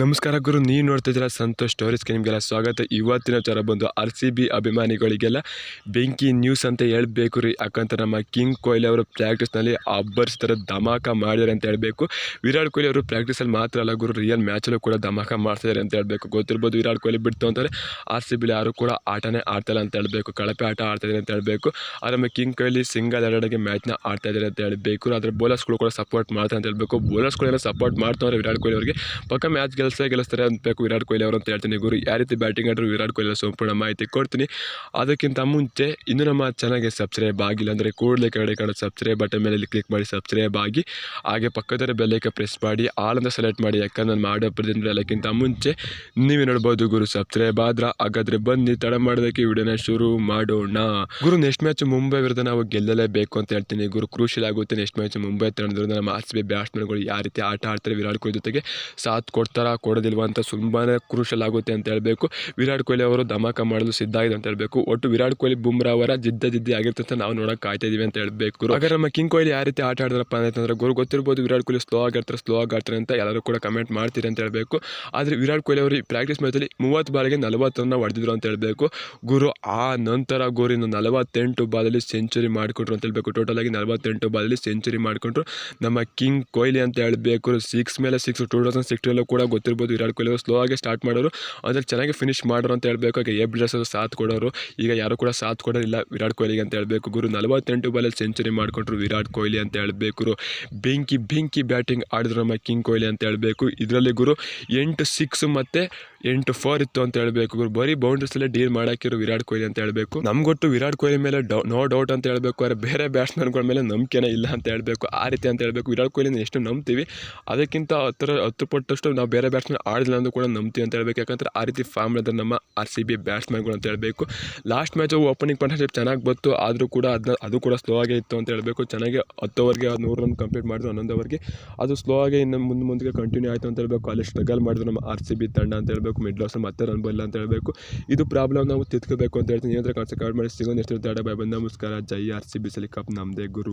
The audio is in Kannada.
ನಮಸ್ಕಾರ ಗುರು, ನೀವು ನೋಡ್ತಾ ಇದ್ದೀರಾ ಸಂತೋಷ್ ಸ್ಟೋರೀಸ್ಗೆ ನಿಮಗೆಲ್ಲ ಸ್ವಾಗತ. ಇವತ್ತಿನ ವಿಚಾರ ಬಂದು ಆರ್ ಸಿ ಬಿ ಅಭಿಮಾನಿಗಳಿಗೆಲ್ಲ ಬೆಂಕಿ ನ್ಯೂಸ್ ಅಂತ ಹೇಳಬೇಕು ರೀ. ಯಾಕಂತ ನಮ್ಮ ಕಿಂಗ್ ಕೊಹ್ಲಿ ಅವರು ಪ್ರಾಕ್ಟೀಸ್ನಲ್ಲಿ ಥರ ಧಮಾಕ ಮಾಡಿದ್ದಾರೆ ಅಂತ ಹೇಳಬೇಕು. ವಿರಾಟ್ ಕೊಹ್ಲಿ ಅವರು ಪ್ರಾಕ್ಟೀಸಲ್ಲಿ ಮಾತ್ರ ಅಲ್ಲ ಗುರು ರಿಯಲ್ ಮ್ಯಾಚಲ್ಲೂ ಕೂಡ ಧಮಾಕ ಮಾಡ್ತಿದ್ದಾರೆ ಅಂತ ಹೇಳಬೇಕು. ಗೊತ್ತಿರ್ಬೋದು ವಿರಾಟ್ ಕೊಹ್ಲಿ ಬಿಡ್ತು ಅಂತಾರೆ ಆರ್ ಸಿ ಬಿಲಿ ಯಾರು ಕೂಡ ಆಟನೇ ಆಡ್ತಾಯಿಲ್ಲ ಅಂತ ಹೇಳಬೇಕು. ಕಳಪೆ ಆಟ ಆಡ್ತಾಯಿದ್ದಾರೆ ಅಂತ ಹೇಳಬೇಕು. ಆದರೆ ನಮ್ಮ ಕಿಂಗ್ ಕೊಹ್ಲಿ ಸಿಂಗಲ್ ಎರಡೆಗೆ ಮ್ಯಾಚ್ನ ಆಡ್ತಾ ಇದ್ದಾರೆ ಅಂತ ಹೇಳಬೇಕು. ಆದರೆ ಬೌಲರ್ಸ್ಗಳು ಕೂಡ ಸಪೋರ್ಟ್ ಮಾಡ್ತಾರೆ ಅಂತ ಹೇಳಬೇಕು. ಬೌಲರ್ಸ್ಗಳೆಲ್ಲ ಸಪೋರ್ಟ್ ಮಾಡ್ತಾವ್ರೆ ವಿರಾಟ್ ಕೊಹ್ಲಿ ಅವರಿಗೆ? ಪಕ್ಕ ಮ್ಯಾಚ್ ಗೆಲ್ಸೇ ಗೆಲ್ಲಿಸ್ತಾರೆ ಅನ್ಬೇಕು ವಿರಾಟ್ ಕೊಹ್ಲಿ ಅವರು ಅಂತ ಹೇಳ್ತೀನಿ. ಗುರು, ಯಾವ ರೀತಿ ಬ್ಯಾಟಿಂಗ್ ಆಡ್ರು ವಿರಾಟ್ ಕೊಹ್ಲಿ ಸಂಪೂರ್ಣ ಮಾಹಿತಿ ಕೊಡ್ತೀನಿ. ಅದಕ್ಕಿಂತ ಮುಂಚೆ ಇನ್ನು ನಮ್ಮ ಚೆನ್ನಾಗಿ ಸಬ್ಸ್ಕ್ರೈಬ್ ಆಗಿಲ್ಲ ಅಂದರೆ ಕೂಡಲೇ ಕಡೆ ಕಾಣೋ ಸಬ್ಸ್ಕ್ರೈಬ್ ಬಟನ್ ಮೇಲೆ ಕ್ಲಿಕ್ ಮಾಡಿ ಸಬ್ಸ್ಕ್ರೈಬ್ ಆಗಿ. ಹಾಗೆ ಪಕ್ಕದವರ ಬೆಲ್ಲೈಕೆ ಪ್ರೆಸ್ ಮಾಡಿ ಅಂತ ಸೆಲೆಕ್ಟ್ ಮಾಡಿ, ಯಾಕಂದ್ರೆ ನಾನು ಮಾಡೋ ಪ್ರತಿದಿನ ಎಲ್ಲಕ್ಕಿಂತ ಮುಂಚೆ ನೀವೇ ನೋಡ್ಬೋದು ಗುರು ಸಬ್ಸ್ಕ್ರೈಬ್ ಆದ್ರೆ ಹಾಗಾದ್ರೆ ಬನ್ನಿ, ತಡ ಮಾಡೋದಕ್ಕೆ ವಿಡಿಯೋನ ಶುರು ಮಾಡೋಣ. ಗುರು ನೆಕ್ಸ್ಟ್ ಮ್ಯಾಚ್ ಮುಂಬೈ ವಿರುದ್ಧ ನಾವು ಗೆಲ್ಲಲೇಬೇಕು ಅಂತ ಹೇಳ್ತೀನಿ. ಗುರು ಕ್ರೂಷಿಯಲ್ ಆಗುತ್ತೆ ನೆಕ್ಸ್ಟ್ ಮ್ಯಾಚ್ ಮುಂಬೈ ತಂಡದಿಂದ ನಮ್ಮ ಆರ್ ಸಿ ಬ್ಯಾಟ್ಸ್ಮನ್ಗಳು ಯಾವ ರೀತಿ ಆಟ ಆಡ್ತಾರೆ ವಿರಾಟ್ ಕೊಹ್ಲಿ ಜೊತೆಗೆ ಸಾಥ್ ಕೊಡ್ತಾರಾ ಕೊಡೋದಿಲ್ವಾ ಅಂತ ತುಂಬಾ ಕ್ರೂಷಲ್ ಆಗುತ್ತೆ ಅಂತ ಹೇಳಬೇಕು. ವಿರಾಟ್ ಕೊಹ್ಲಿ ಅವರು ಧಮಾಕ ಮಾಡಲು ಸಿದ್ಧ ಆಗಿದೆ ಅಂತ ಹೇಳಬೇಕು. ಒಟ್ಟು ವಿರಾಟ್ ಕೊಹ್ಲಿ ಬುಮ್ರಾ ಅವರ ಜಿದ್ದ ಜಿದ್ದಿ ಆಗಿರುತ್ತೆ ನಾವು ನೋಡೋಕೆ ಕಾಯ್ತಾ ಇದೀವಿ ಅಂತ ಹೇಳಬೇಕು ಆಗ ನಮ್ಮ ಕಿಂಗ್ ಕೊಹ್ಲಿ ಯಾವ ರೀತಿ ಆಟ ಆಡಿದ್ರಪ್ಪ ಅಂತಂದ್ರೆ ಗುರು ಗೊತ್ತಿರ್ಬೋದು ವಿರಾಟ್ ಕೊಹ್ಲಿ ಸ್ಲೋ ಆಗಿರ್ತಾರೆ ಸ್ಲೋ ಆಗಿರ್ತಾರೆ ಅಂತ ಎಲ್ಲರೂ ಕೂಡ ಕಮೆಂಟ್ ಮಾಡ್ತೀರಿ ಅಂತ ಹೇಳಬೇಕು. ಆದರೆ ವಿರಾಟ್ ಕೊಹ್ಲಿ ಅವರು ಪ್ರಾಕ್ಟೀಸ್ ಮ್ಯಾಚಲ್ಲಿ ಮೂವತ್ತು ಬಾಲಿಗೆ ನಲವತ್ತು ಹೊಡೆದಿದ್ರು ಅಂತ ಹೇಳಬೇಕು. ಗುರು, ಆ ನಂತರ ಗುರಿನ ನಲವತ್ತೆಂಟು ಬಾಲಲ್ಲಿ ಸೆಂಚುರಿ ಮಾಡಿಕೊಂಡ್ರು ಅಂತ ಹೇಳಬೇಕು. ಟೋಟಲ್ ಆಗಿ ನಲವತ್ತೆಂಟು ಬಾಲಲ್ಲಿ ಸೆಂಚುರಿ ಮಾಡಿಕೊಂಡ್ರು ನಮ್ಮ ಕಿಂಗ್ ಕೊಹ್ಲಿ ಅಂತ ಹೇಳಬೇಕು. ಸಿಕ್ಸ್ ಮೇಲೆ ಸಿಕ್ಸ್ ಟೂ ತೌಸಂಡ್ ಸಿಕ್ಸ್ಟಲ್ಲೂ ಕೂಡ ಗೊತ್ತಿರ್ಬೋದು ವಿರಾಟ್ ಕೊಹ್ಲಿ ಸ್ಲೋ ಆಗಿ ಸ್ಟಾರ್ಟ್ ಮಾಡೋರು. ಅದ್ರಲ್ಲಿ ಚೆನ್ನಾಗಿ ಫಿನಿಶ್ ಮಾಡೋರು ಅಂತ ಹೇಳಬೇಕು. ಹಾಗೆ ಎ ಬಿಲ್ಡರ್ಸ್ ಸಾಥ್ ಕೊಡೋರು. ಈಗ ಯಾರು ಕೂಡ ಸಾಥ್ ಕೊಡೋರಿಲ್ಲ ವಿರಾಟ್ ಕೊಹ್ಲಿಗೆ ಅಂತ ಹೇಳಬೇಕು. ಗುರು, ನಲವತ್ತೆಂಟು ಬಾಲಲ್ಲಿ ಸೆಂಚುರಿ ಮಾಡಿಕೊಟ್ರು ವಿರಾಟ್ ಕೊಹ್ಲಿ ಅಂತ ಹೇಳಬೇಕು. ಬೆಂಕಿ ಬೆಂಕಿ ಬ್ಯಾಟಿಂಗ್ ಆಡಿದ್ರು ನಮ್ಮ ಕಿಂಗ್ ಕೊಹ್ಲಿ ಅಂತ ಹೇಳಬೇಕು. ಇದರಲ್ಲಿ ಗುರು, ಎಂಟು ಸಿಕ್ಸ್ ಮತ್ತು ಎಂಟು ಫೋರ್ ಇತ್ತು ಅಂತ ಹೇಳಬೇಕು. ಇವ್ರು ಬರೀ ಬೌಂಡ್ರೀಸಲ್ಲೇ ಡೀಲ್ ಮಾಡಾಕಿರೋ ವಿರಾಟ್ ಕೊಹ್ಲಿ ಅಂತ ಹೇಳಬೇಕು. ನಮ್ಗೊಟ್ಟು ವಿರಾಟ್ ಕೊಹ್ಲಿ ಮೇಲೆ ಡೌ ನೋ ಡೌಟ್ ಅಂತ ಹೇಳಬೇಕು. ಆದರೆ ಬೇರೆ ಬ್ಯಾಟ್ಸ್ಮನ್ಗಳ ಮೇಲೆ ನಂಬಿಕೆನೇ ಇಲ್ಲ ಅಂತ ಹೇಳಬೇಕು. ಆ ರೀತಿ ಅಂತ ಹೇಳಬೇಕು. ವಿರಾಟ್ ಕೊಹ್ಲಿನ ಎಷ್ಟು ನಂಬ್ತೀವಿ, ಅದಕ್ಕಿಂತ ಹತ್ತಿರ ಹತ್ತು ಪಟ್ಟಷ್ಟು ನಾವು ಬೇರೆ ಬ್ಯಾಟ್ಸ್ಮನ್ ಆಡಿಲ್ಲ ಅಂದ್ರೂ ಕೂಡ ನಂಬ್ತೀವಿ ಅಂತ ಹೇಳಬೇಕು. ಯಾಕಂದ್ರೆ ಆ ರೀತಿ ಫಾರ್ಮ್ ಇದ್ದಾರೆ ನಮ್ಮ ಆರ್ ಸಿ ಬಿ ಬ್ಯಾಟ್ಸ್ಮನ್ಗಳು ಅಂತ ಹೇಳಬೇಕು. ಲಾಸ್ಟ್ ಮ್ಯಾಚು ಓಪನಿಂಗ್ ಪಾರ್ಟ್ನರ್ಶಿಪ್ ಚೆನ್ನಾಗಿ ಬಂತು. ಆದರೂ ಕೂಡ ಅದನ್ನ ಅದು ಕೂಡ ಸ್ಲೋ ಆಗೇ ಇತ್ತು ಅಂತ ಹೇಳಬೇಕು. ಚೆನ್ನಾಗಿ ಹತ್ತು ಓವರ್ಗೆ ನೂರು ರನ್ ಕಂಪ್ಲೀಟ್ ಮಾಡಿದ್ರು ಹನ್ನೊಂದು ಓವರ್ಗೆ ಅದು ಸ್ಲೋ ಆಗಿ ಇನ್ನು ಮುಂದೆ ಮುಂದೆ ಕಂಟಿನ್ಯೂ ಆಯಿತು ಅಂತ ಹೇಳಬೇಕು. ಅಲ್ಲಿ ಸ್ಟ್ರಗಲ್ ಮಾಡಿದ್ರು ನಮ್ಮ ಆರ್ ಸಿ ಬಿ ತಂಡ ಅಂತ ಹೇಳಬೇಕು. ಮಿಡ್ ಲಾಸ್ ಮತ್ತೆ ರನ್ ಬಲ್ಲ ಅಂತ ಹೇಳಬೇಕು. ಇದು ಪ್ರಾಬ್ಲಮ್ ನಾವು ತಿದ್ಕೋಬೇಕು ಅಂತ ಹೇಳ್ತೀನಿ. ಏನಂದ್ರೆ ಕಾನ್ಸೆಪ್ಟ್ ಮಾಡಿ. ಸಿಗೋ ನೆಕ್ಸ್ಟ್ ತಡ ಬಾಯ್ ಬಂದ ನಮಸ್ಕಾರ. ಜೈ ಆರ್ ಸಿ ಬಿ ಸಲಿ ಕಪ್. ನಮ್ಮದೇ ಗುರು.